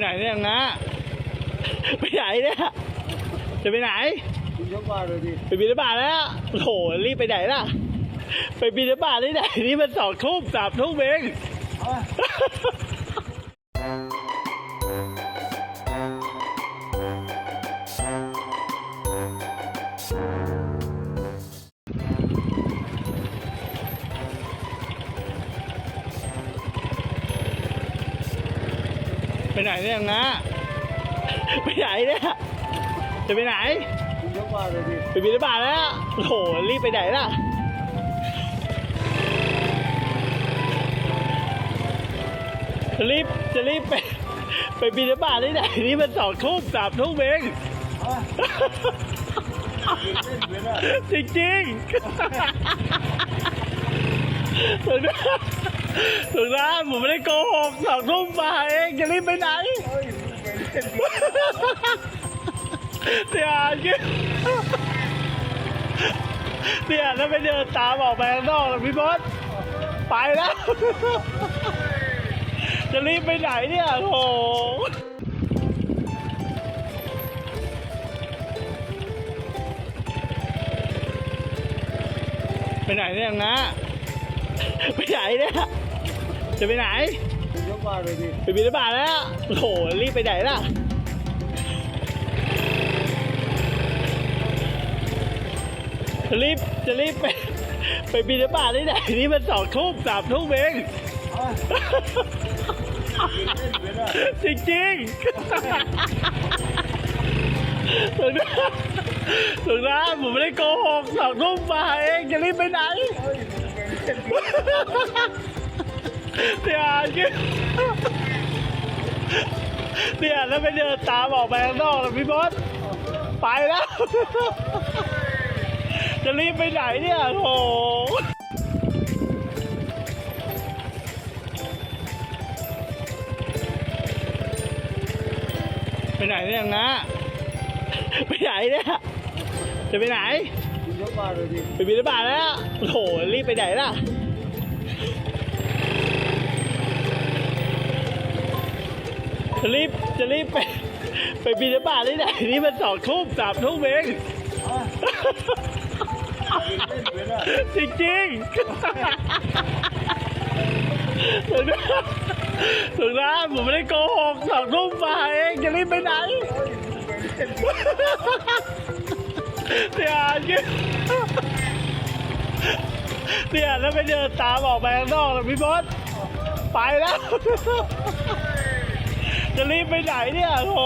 ไหนเนี่ยนะไปไหนเนี่ยจะไปไหนคุณยกมาเลยดิไปบินบาตแล้วโหรีบไปไหนล่ะ ไปบินบาตที่ไหนนี่มันสองทุ่มสามทุ่มเอง ไปไหนเนี่ยนะไปไหนเนี่ยจะไปไหนคุณยกมาเลยดิไปบินบาตแล้วโหรีบไปไหนล่ะจะรีบจะรีบไปไปบินบาตที่ไหนนี่มันสองทุ่มสามทุ่มเองจริงจริง ถึงนะถึงนะผมไม่ได้โกหกสองทุ่มมาเองจะรีบไปไหนเฮ้ยไปเล่นเนี่ยเนี่ยแล้วไปเดินตามออกไปข้างนอกแล้วพี่บอสไปแล้ว จะรีบไปไหนเนี่ยโอ้โหไปไหนเนี่ยนะไปไหนเนี่ย จะไปไหนยกมาเลยดิไปบินบาตแล้วโอ้โหรีบไปไหนล่ะจะรีบจะรีบไป ไปบินบาตที่ไหนนี่มันสองทุ่มสามทุ่มเองจริงจริงถึงนะถึงนะผมไม่ได้โกหกสองทุ่มมาเองจะรีบไปไหน เฮ้ยไปเล่นเนี่ยเนี่ยแล้วไปเดินตามออกไปข้างนอกแล้วพี่บอสไปแล้ว จะรีบไปไหนเนี่ยโอ้โหไปไหนเนี่ยนะไปไหนเนี่ยจะไปไหนคุณยกมาเลยดิไปบินบาตแล้วโอ้โหรีบไปไหนล่ะ จะ รีบจะรีบไป ไปบินบาตที่ไหนนี่มันสองทุ่มสามทุ่มเองเอาเล่นเลยนะจริงจริงๆถึงนะถึงนะผมไม่ได้โกหกสองทุ่มมาเองจะรีบไปไหนเฮ้ยไปเล่นเนี่ยเนี่ยแล้วไปเดินตามออกไปข้างนอกแล้วพี่บอสไปแล้ว จะรีบไปไหนเนี่ยโห